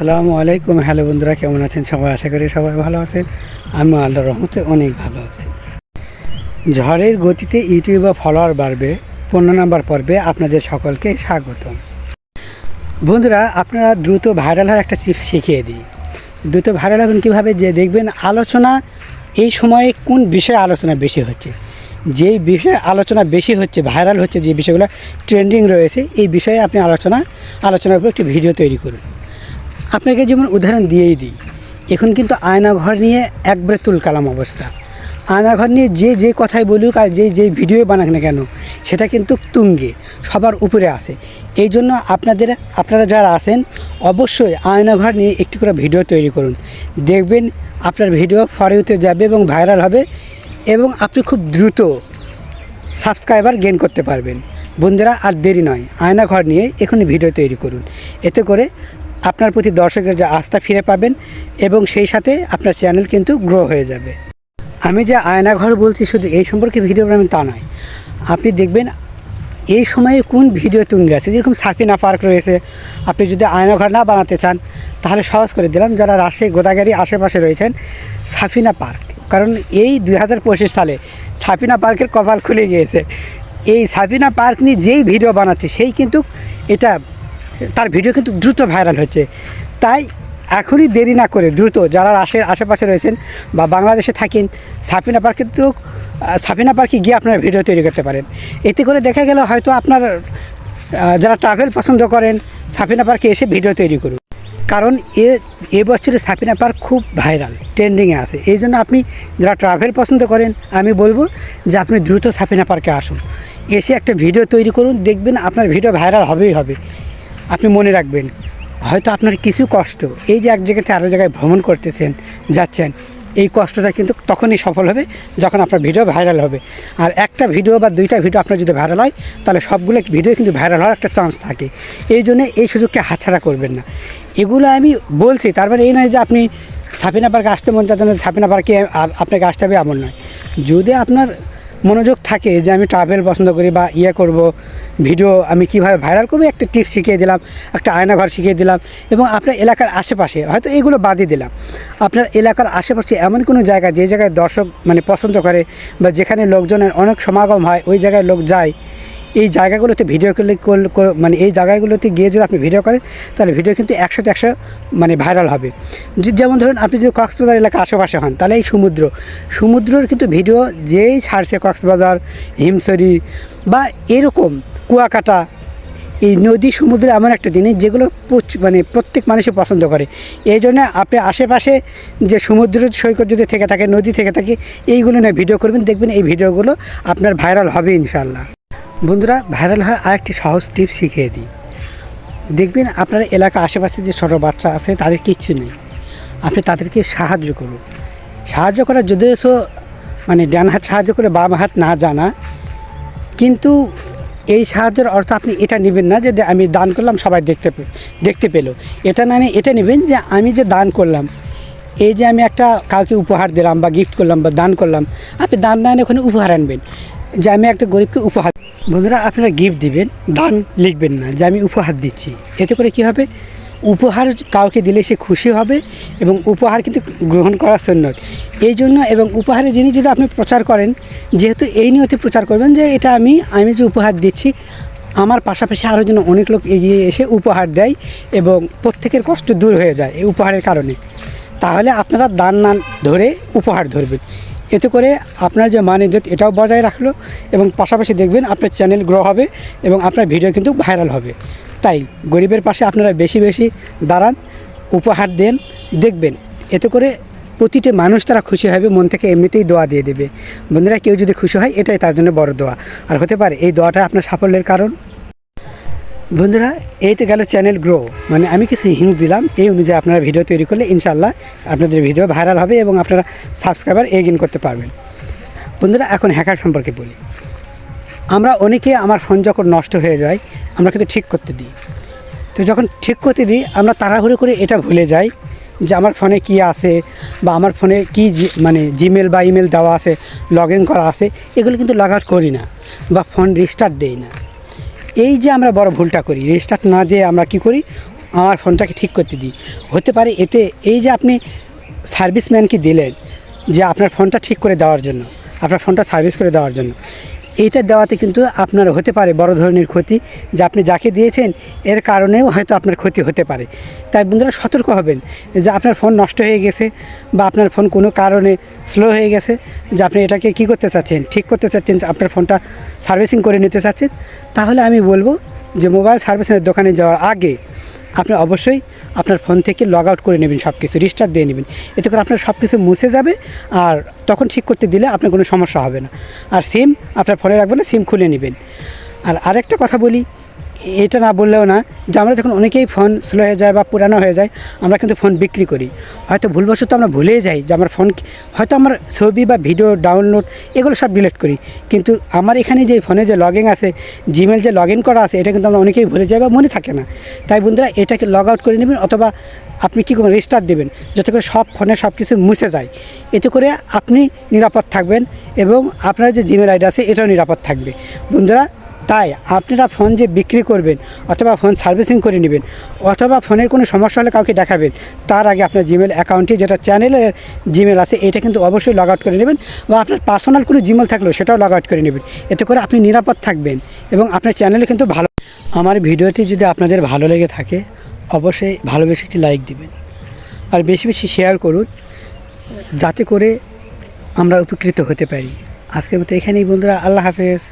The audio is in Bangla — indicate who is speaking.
Speaker 1: আসসালামু আলাইকুম। হ্যালো বন্ধুরা, কেমন আছেন? সবাই আশা করি সবাই ভালো আছেন। আমি আল্লাহ রহমতে অনেক ভালো আছি। ঝড়ের গতিতে ইউটিউবে ফলোয়ার বাড়বে। পনেরো নাম্বার পর্বে আপনাদের সকলকে স্বাগতম। বন্ধুরা, আপনারা দ্রুত ভাইরাল হওয়ার একটা চিপস শিখিয়ে দিই। দ্রুত ভাইরাল হবেন কীভাবে? যে দেখবেন আলোচনা, এই সময়ে কোন বিষয়ে আলোচনা বেশি হচ্ছে? যেই বিষয়ে আলোচনা বেশি হচ্ছে, ভাইরাল হচ্ছে যে বিষয়গুলো, ট্রেন্ডিং রয়েছে, এই বিষয়ে আপনি আলোচনা, আলোচনার উপর একটি ভিডিও তৈরি করুন। আপনাকে যেমন উদাহরণ দিয়েই দিই, এখন কিন্তু আয়নাঘর নিয়ে একবারে তুলকালাম অবস্থা। আয়নাঘর নিয়ে যে যে কথাই বলুক আর যে যে ভিডিও বানাক না কেন, সেটা কিন্তু তুঙ্গে, সবার উপরে আসে। এই জন্য আপনাদের, আপনারা যারা আছেন, অবশ্যই আয়নাঘর নিয়ে একটি করে ভিডিও তৈরি করুন। দেখবেন আপনার ভিডিও ফরেউতে যাবে এবং ভাইরাল হবে এবং আপনি খুব দ্রুত সাবস্ক্রাইবার গেন করতে পারবেন। বন্ধুরা, আর দেরি নয়, আয়নাঘর নিয়ে এখনই ভিডিও তৈরি করুন। এতে করে আপনার প্রতি দর্শকের যে আস্থা ফিরে পাবেন এবং সেই সাথে আপনার চ্যানেল কিন্তু গ্রো হয়ে যাবে। আমি যে আয়নাঘর বলছি শুধু এই সম্পর্কে ভিডিও বানাবেন তা নয়। আপনি দেখবেন এই সময়ে কোন ভিডিও তুঙ্গে আছে? যেরকম সাফিনা পার্ক রয়েছে, আপনি যদি আয়নাঘর না বানাতে চান, তাহলে সহজ করে দিলাম, যারা রাজশাহী গোদাগাড়ি আশেপাশে রয়েছেন সাফিনা পার্ক। কারণ এই দুই হাজার পঁচিশ সালে সাফিনা পার্কের কপাল খুলে গিয়েছে। এই সাফিনা পার্ক নিয়ে যেই ভিডিও বানাচ্ছে, সেই কিন্তু এটা তার ভিডিও কিন্তু দ্রুত ভাইরাল হচ্ছে তাই এখনই দেরি না করে দ্রুত যারা আশে আশেপাশে রয়েছেন বা বাংলাদেশে থাকেন সাফিনা পার্কে তো আহ, সাফিনা পার্কে গিয়ে আপনারা ভিডিও তৈরি করতে পারেন। এতে করে দেখা গেল হয়তো আপনার যারা ট্রাভেল পছন্দ করেন সাফিনা পার্কে এসে ভিডিও তৈরি করুন। কারণ এ এবছরে সাফিনা পার্ক খুব ভাইরাল ট্রেন্ডিংয়ে আছে। এই জন্য আপনি যারা ট্রাভেল পছন্দ করেন আমি বলব যে আপনি দ্রুত সাফিনা পার্কে আসুন। এসে একটা ভিডিও তৈরি করুন দেখবেন আপনার ভিডিও ভাইরাল হবেই হবে। আপনি মনে রাখবেন হয়তো আপনার কিছু কষ্ট এই যে এক জায়গা থেকে আরও জায়গায় ভ্রমণ করতেছেন যাচ্ছেন এই কষ্টটা কিন্তু তখনই সফল হবে যখন আপনার ভিডিও ভাইরাল হবে। আর একটা ভিডিও বা দুইটা ভিডিও আপনার যদি ভাইরাল হয় তাহলে সবগুলো ভিডিও কিন্তু ভাইরাল হওয়ার একটা চান্স থাকে। এই জন্য এই সুযোগকে হাতছাড়া করবেন না। এগুলো আমি বলছি তার মানে এই নয় যে আপনি সাফিনা পার্কে আসতে মন চাচ্ছেন না, সাফিনা পার্কে আপনাকে আসতে হবে এমন নয়। যদি আপনার মনোযোগ থাকে যে আমি ট্রাভেল পছন্দ করি বা ইয়ে করব ভিডিও আমি কীভাবে ভাইরাল করব, একটা টিপস শিখিয়ে দিলাম, একটা আয়নাঘর শিখিয়ে দিলাম এবং আপনার এলাকার আশেপাশে, হয়তো এগুলো বাদই দিলাম। আপনার এলাকার আশেপাশে এমন কোনো জায়গা যে জায়গায় দর্শক মানে পছন্দ করে বা যেখানে লোকজনের অনেক সমাগম হয়, ওই জায়গায় লোক যায় এই জায়গাগুলোতে ভিডিও করলে- মানে এই জায়গাগুলোতে গিয়ে যদি আপনি ভিডিও করেন, তাহলে ভিডিও কিন্তু একশোতে একশো মানে ভাইরাল হবে। যেমন ধরুন আপনি যদি কক্সবাজার এলাকা আশেপাশে হন, তাহলে এই সমুদ্র, সমুদ্রর কিন্তু ভিডিও যেই ছাড়ছে কক্সবাজার হিমসরি বা এরকম কুয়াকাটা, এই নদী সমুদ্র এমন একটা জিনিস যেগুলো মানে প্রত্যেক মানুষই পছন্দ করে। এই জন্য আপনি আশেপাশে যে সমুদ্র সৈকত যদি থেকে থাকে, নদী থেকে থাকে, এইগুলো নিয়ে ভিডিও করবেন, দেখবেন এই ভিডিওগুলো আপনার ভাইরাল হবে ইনশাল্লাহ বন্ধুরা, ভাইরাল হওয়ার আরেকটি সহজ টিপস শিখিয়ে দিই। দেখবেন আপনার এলাকা আশেপাশে যে ছোটো বাচ্চা আছে, তাদের কিচ্ছু নেই। আপনি তাদেরকে সাহায্য করুন। সাহায্য করার যদিও মানে ডান হাত সাহায্য করে বাম হাত না জানা, কিন্তু এই সাহায্যের অর্থ আপনি এটা নেবেন না যে আমি দান করলাম, সবাই দেখতে দেখতে পেল। এটা না এটা নেবেন যে, আমি যে দান করলাম, এই যে আমি একটা কাউকে উপহার দিলাম বা গিফট করলাম বা দান করলাম, আপনি দান না এনে ওখানে উপহার আনবেন। যে আমি একটা গরিবকে উপহার বন্ধুরা, আপনারা গিফট দিবেন, দান লিখবেন না, যে আমি উপহার দিচ্ছি। এতে করে কি হবে? উপহার কাউকে দিলে সে খুশি হবে এবং উপহার কিন্তু গ্রহণ করার সুন্নত। এই জন্য এবং উপহারের জিনিস যদি আপনি প্রচার করেন, যেহেতু এই নিয়তে প্রচার করবেন যে এটা আমি আমি যে উপহার দিচ্ছি, আমার পাশাপাশি আরও যেন অনেক লোক এগিয়ে এসে উপহার দেয় এবং প্রত্যেকের কষ্ট দূর হয়ে যায় এই উপহারের কারণে। তাহলে আপনারা দান না ধরে উপহার ধরবেন। এতে করে আপনার যে মান ইজ্জত এটাও বজায় রাখল এবং পাশাপাশি দেখবেন আপনার চ্যানেল গ্রো হবে এবং আপনার ভিডিও কিন্তু ভাইরাল হবে। তাই গরিবের পাশে আপনারা বেশি বেশি দাঁড়ান, উপহার দেন, দেখবেন। এতে করে প্রতিটি মানুষ তারা খুশি হবে, মন থেকে এমনিতেই দোয়া দিয়ে দেবে। বন্ধুরা, কেউ যদি খুশি হয়, এটাই তার জন্য বড় দোয়া। আর হতে পারে এই দোয়াটা আপনার সাফল্যের কারণ। বন্ধুরা, এই তো গেল চ্যানেল গ্রো মানে আমি কিছু হিংস দিলাম, এই অনুযায়ী আপনারা ভিডিও তৈরি করলে ইনশাল্লাহ আপনাদের ভিডিও ভাইরাল হবে এবং আপনারা সাবস্ক্রাইবার এগিন করতে পারবেন। বন্ধুরা, এখন হ্যাকার সম্পর্কে বলি। আমরা অনেকে আমার ফোন যখন নষ্ট হয়ে যায়, আমরা কিন্তু ঠিক করতে দিই। তো যখন ঠিক করতে দিই, আমরা তাড়াহুড়ো করে এটা ভুলে যাই যে আমার ফোনে কি আছে বা আমার ফোনে কি মানে জিমেল বা ইমেল দেওয়া আছে লগ ইন করা আছে, এগুলো কিন্তু লগ আউট করি না বা ফোন রিস্টার্ট দেই না। এই যে আমরা বড় ভুলটা করি রেজিস্টার না দিয়ে আমরা কি করি, আমার ফোনটাকে ঠিক করতে দিই। হতে পারে এতে এই যে আপনি সার্ভিসম্যানকে দিলেন, যে আপনার ফোনটা ঠিক করে দেওয়ার জন্য, আপনার ফোনটা সার্ভিস করে দেওয়ার জন্য এইটা দেওয়াতে কিন্তু আপনার হতে পারে বড় ধরনের ক্ষতি যে আপনি যাকে দিয়েছেন, এর কারণেও হয়তো আপনার ক্ষতি হতে পারে। তাই বন্ধুরা সতর্ক হবেন যে আপনার ফোন নষ্ট হয়ে গেছে বা আপনার ফোন কোনো কারণে স্লো হয়ে গেছে যে আপনি এটাকে কী করতে চাচ্ছেন, ঠিক করতে চাচ্ছেন আপনার ফোনটা সার্ভিসিং করে নিতে চাচ্ছেন, তাহলে আমি বলব যে মোবাইল সার্ভিসিংয়ের দোকানে যাওয়ার আগে আপনি অবশ্যই আপনার ফোন থেকে লগ আউট করে নেবেন সব কিছু রিস্টার্ট দিয়ে নেবেন। এতে করে আপনার সব কিছু মুছে যাবে আর তখন ঠিক করতে দিলে আপনার কোনো সমস্যা হবে না। আর সিম আপনার ফোনে রাখবেন না সিম খুলে নেবেন। আর আরেকটা কথা বলি এটা না বললেও না যে আমরা যখন অনেকেই ফোন স্লো হয়ে যায় বা পুরানো হয়ে যায়, আমরা কিন্তু ফোন বিক্রি করি। হয়তো ভুলবশত আমরা ভুলেই যাই যে আমার ফোন হয়তো আমার ছবি বা ভিডিও ডাউনলোড এগুলো সব ডিলিট করি। কিন্তু আমার এখানে যে ফোনে যে লগ আছে জিমেল যে লগ ইন করা আছে, এটা কিন্তু আমরা অনেকেই ভুলে যাই বা মনে থাকে না। তাই বন্ধুরা, এটাকে লগ আউট করে নেবেন অথবা আপনি কী করবেন রেজিস্টার দেবেন, যাতে করে সব ফোনে সব কিছু মুছে যায়। এতে করে আপনি নিরাপদ থাকবেন এবং আপনার যে জিমেল আইডি আছে, এটাও নিরাপদ থাকবে। বন্ধুরা তাই আপনারা ফোন যে বিক্রি করবেন অথবা ফোন সার্ভিসিং করে নেবেন অথবা ফোনের কোনো সমস্যা হলে কাউকে দেখাবেন, তার আগে আপনার জিমেল অ্যাকাউন্টে যেটা চ্যানেলের জিমেল আছে, এটা কিন্তু অবশ্যই লগ আউট করে নেবেন বা আপনার পার্সোনাল কোনো জিমেল থাকলেও সেটাও লগ আউট করে নেবেন। এতে করে আপনি নিরাপদ থাকবেন এবং আপনার চ্যানেলে কিন্তু ভালো। আমার ভিডিওটি যদি আপনাদের ভালো লেগে থাকে, অবশ্যই ভালোবেসে একটি লাইক দিবেন। আর বেশি বেশি শেয়ার করুন, যাতে করে আমরা উপকৃত হতে পারি। আজকের মতো এখানেই বন্ধুরা, আল্লাহ হাফেজ।